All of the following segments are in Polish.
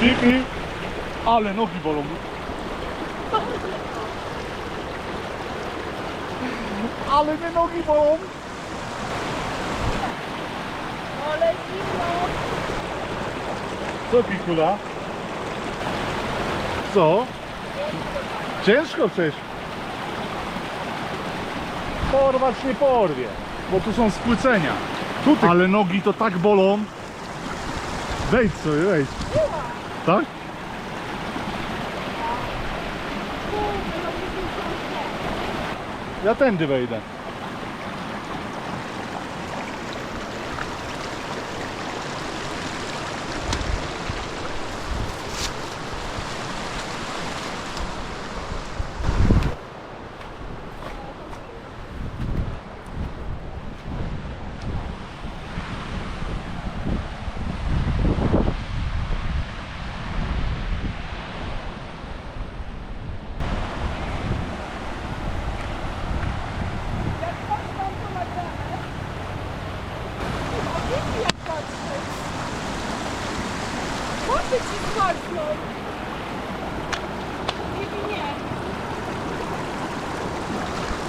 Pipi, ale nogi bolą. Ale mnie nogi bolą. Ale zimno. Co Pikula? Co? Ciężko przecież. Porwać nie porwie, bo tu są spłycenia. Tutaj. Ale nogi to tak bolą. Wejdź sobie, wejdź. Tak? Ja tędy wejdę.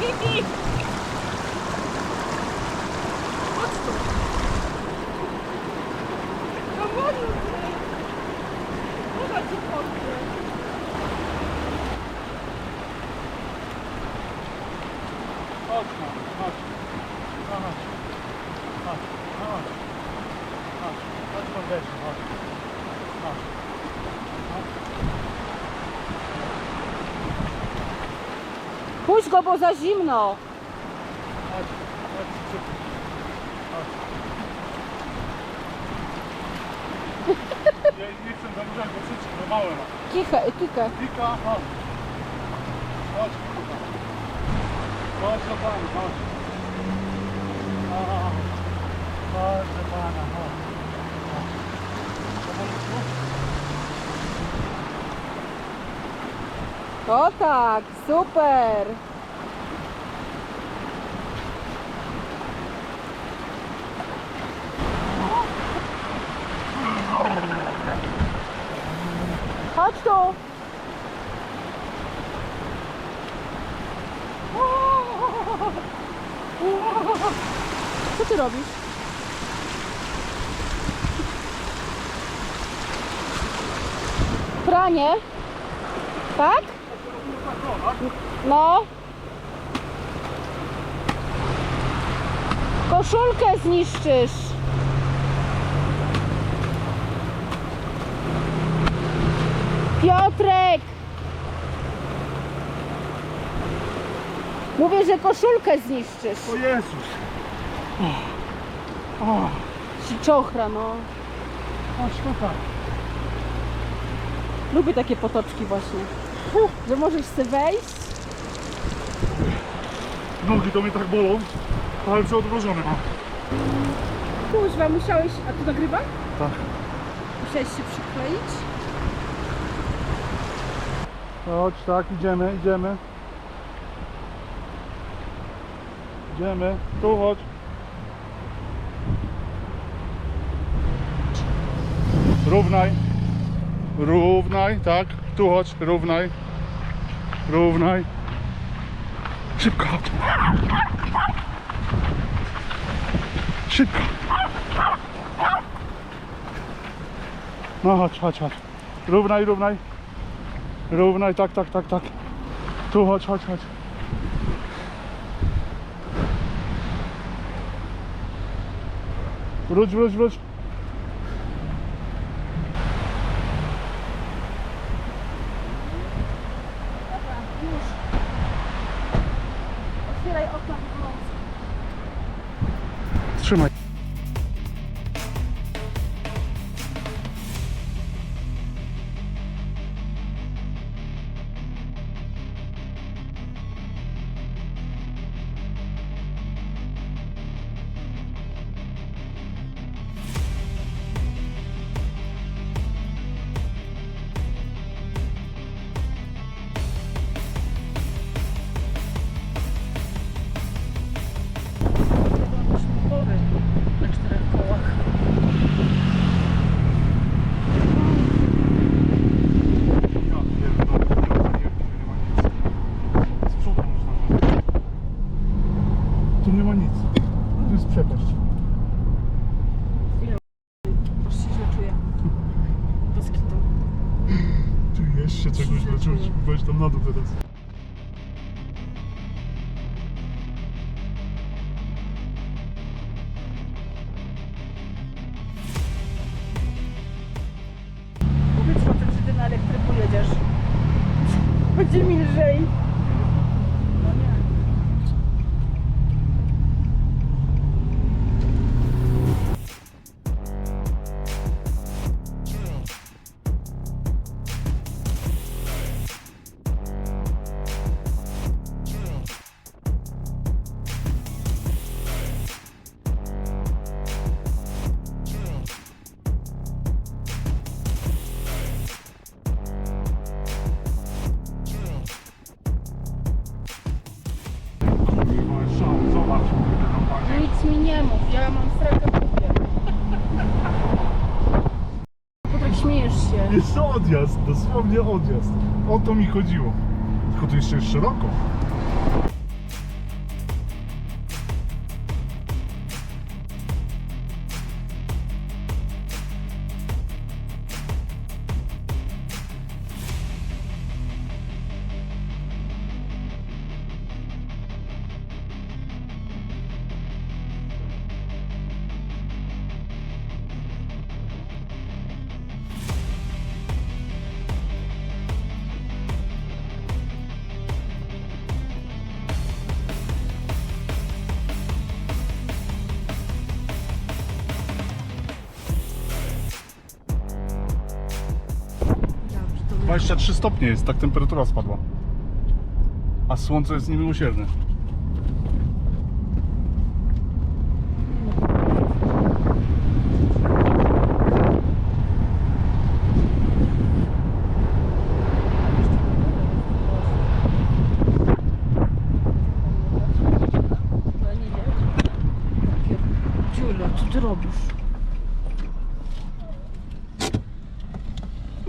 いい! Puść go, bo za zimno. Ja nie chcę zanurzać, bo krzyczy, bo małe ma. Kichę, kichę. Wika, chodź. Chodź, kurwa. Chodź do pana, chodź. Chodź do pana. Chodź. O tak, super. Chodź tu. Co ty robisz? Pranie? Tak? No. Koszulkę zniszczysz. Piotrek! Mówię, że koszulkę zniszczysz. O Jezus. O, o, Czochra, no. chodź tutaj. Lubię takie potoczki właśnie. Że możesz sobie wejść. Nogi to mnie tak bolą. Palce odmrożone mam. Kuźwa, musiałeś... A tu nagrywa? Tak. Musiałeś się przykleić? Chodź, tak, idziemy, idziemy. Idziemy, tu chodź. Równaj. Równaj, tak. Tu chodź, równaj. Równaj. Szybko. Szybko. No chodź, chodź, chodź. Równaj, równaj. Równaj, tak, tak, tak, tak. Tu chodź, chodź, chodź. Wróć, wróć, wróć. Otwieraj okno. Trzymaj. Weź tam na dół teraz. Powiedz facet, że ty na elektryku jedziesz. Będzie mi lżej. Nic mi nie mów, ja mam srakę w dupie. Piotrek, śmiejesz się. Jest odjazd, dosłownie odjazd. O to mi chodziło. Tylko tu jeszcze jest szeroko. 23 stopnie jest, tak temperatura spadła. A słońce jest niemiłosierne. Wiem. Dziula, co ty robisz?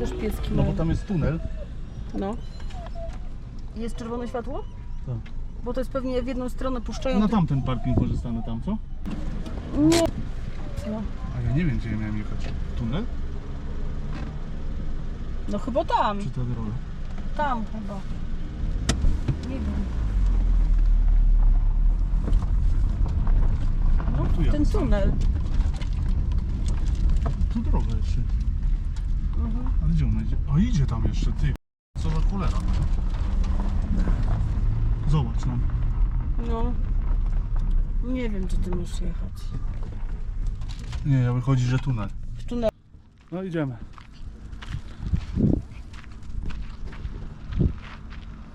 Też pieski No mają. bo tam jest tunel. No. Jest czerwone światło? Tak. Bo to jest pewnie w jedną stronę puszczają. Na ty- tamten parking korzystamy tam, co? Nie. Co? A ja nie wiem, gdzie ja miałem jechać. Tunel? No chyba tam. Czy ta droga? Tam chyba. Nie wiem. No tu ja. Ten tunel. Tu droga jeszcze. Mhm. Ale gdzie ona idzie? A idzie tam jeszcze, ty. Co za cholera. Zobacz no. No. Nie wiem, czy ty musisz jechać. Nie, ja wychodzi, że tunel. W tunel. No idziemy.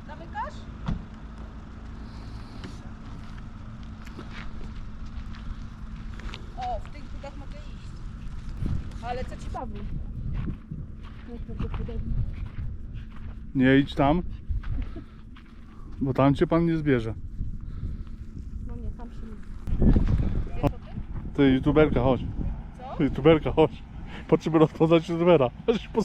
Zamykasz? O, w tych butach mogę iść. Ale co ci bawi? Najprawdopodobniej. Nie idź tam. Bo tam cię pan nie zbierze. No nie, tam się nie. Ty, youtuberka, chodź. Co? Ty, youtuberka, chodź. Potrzeby rozpoznać youtubera. Chodź po.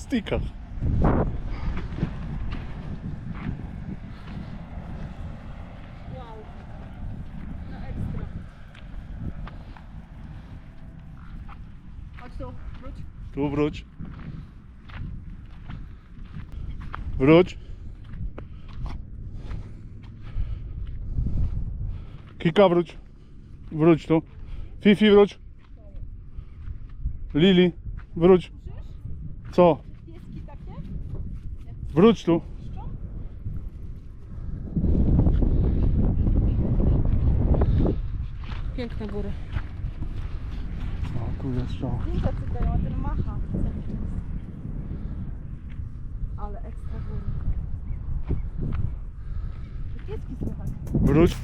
Chodź tu, wróć. Tu wróć. Kika wróć. Wróć tu. Fifi wróć. Lili wróć. Co? Pieski takie? Wróć tu. Piękne góry. O, tu jest strzał. Cykają, a ten macha. Bruce.